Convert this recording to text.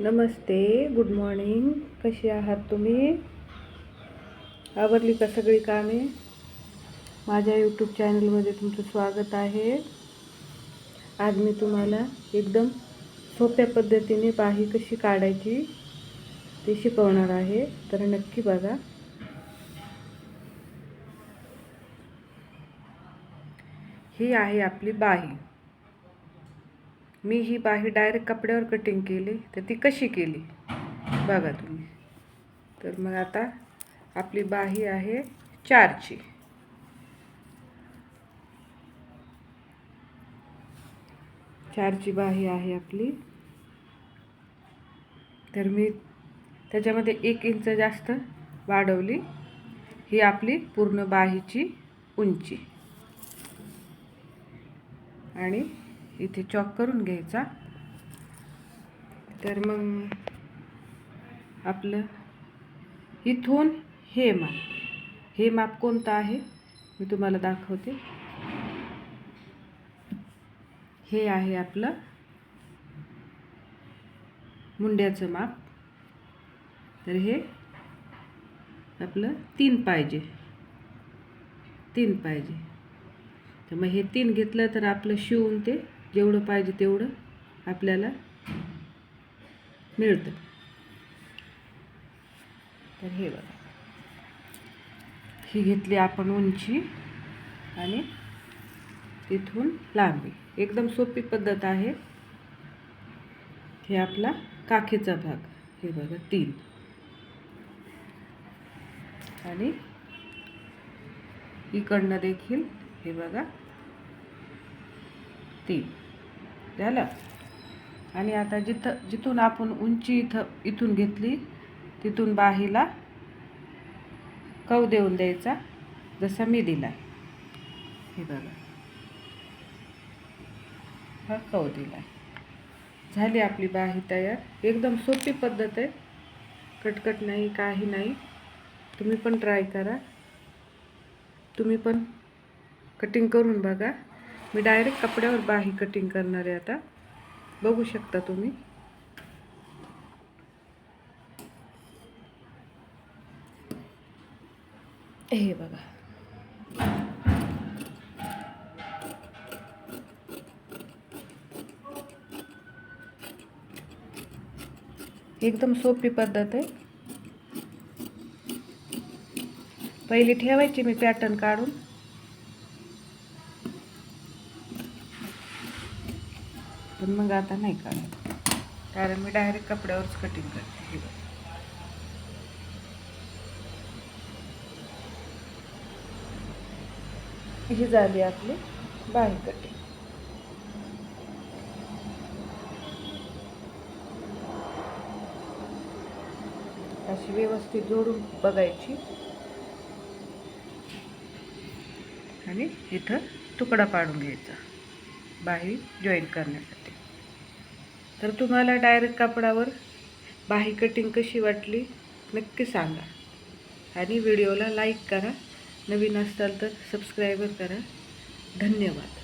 नमस्ते good morning कशी आहात तुम्ही? आवरली का सगळी कामे? माझ्या यूट्यूब चॅनलमध्ये तुमचं स्वागत आहे. आज मी तुम्हाला एकदम सोप्या पद्धतीने बाही कशी काढायची ते शिकवणार आहे. तर नक्की बघा. ही आहे आपली बाही. मी ही बाही डायरेक्ट कपड्यावर कटिंग केली तर ती कशी केली? बघा तुम्ही. तर मग आता आपली बाही आहे चारची. चारची बाही आहे आपली. तर मी त्याच्यामध्ये एक इंच जास्त वाढवली. ही आपली पूर्ण बाहीची उंची. आणि इथे चॉक करून घ्यायचा. तर मग आपलं इथून हे माप. हे माप कोणतं आहे? मी तुम्हाला दाखवते. हे आहे आपलं मुंड्याचं माप. तर हे आपलं तीन पाहिजे. तीन पाहिजे. तर मग हे तीन घेतलं तर आपलं शिवून ते जेवढं पाहिजे तेवढं आपल्याला मिळतं. तर हे बघा. ही घेतली आपण उंची आणि तिथून लांबी. एकदम सोपी पद्धत आहे. हे आपला काखेचा भाग. हे बघा तीन. आणि इकडनं देखील हे बघा तीन झालं? आणि आता जिथं जिथून आपण उंची इथं इथून घेतली तिथून बाहीला कव देऊन द्यायचा जसा मी दिला हे बघा. हा कव दिला झाली आपली बाही तयार. एकदम सोपी पद्धत आहे. कटकट नाही काही नाही. तुम्ही पण ट्राय करा. तुम्ही पण कटिंग करून बघा. मी डायरेक्ट कपड्यावर बाही कटिंग करणार आहे आता. बघू शकता तुम्ही. हे बघा. एकदम सोपी पद्धत आहे. पहिली ठेवायची मी पॅटर्न काढून. पण मग आता नाही काढत कारण मी डायरेक्ट कपड्यावरच कटिंग करते हे बघा. ही झाली आपली बाही कटिंग अशी व्यवस्थित जोडून बघायची. आणि इथं तुकडा पाडून घ्यायचा. बाही जॉईन करण्यासाठी. तर तुम्हाला डायरेक्ट कापडावर बाही कटिंग कशी वाटली नक्की सांगा. आणि व्हिडिओला लाईक करा. नवीन असाल तर सबस्क्राईबर करा. धन्यवाद.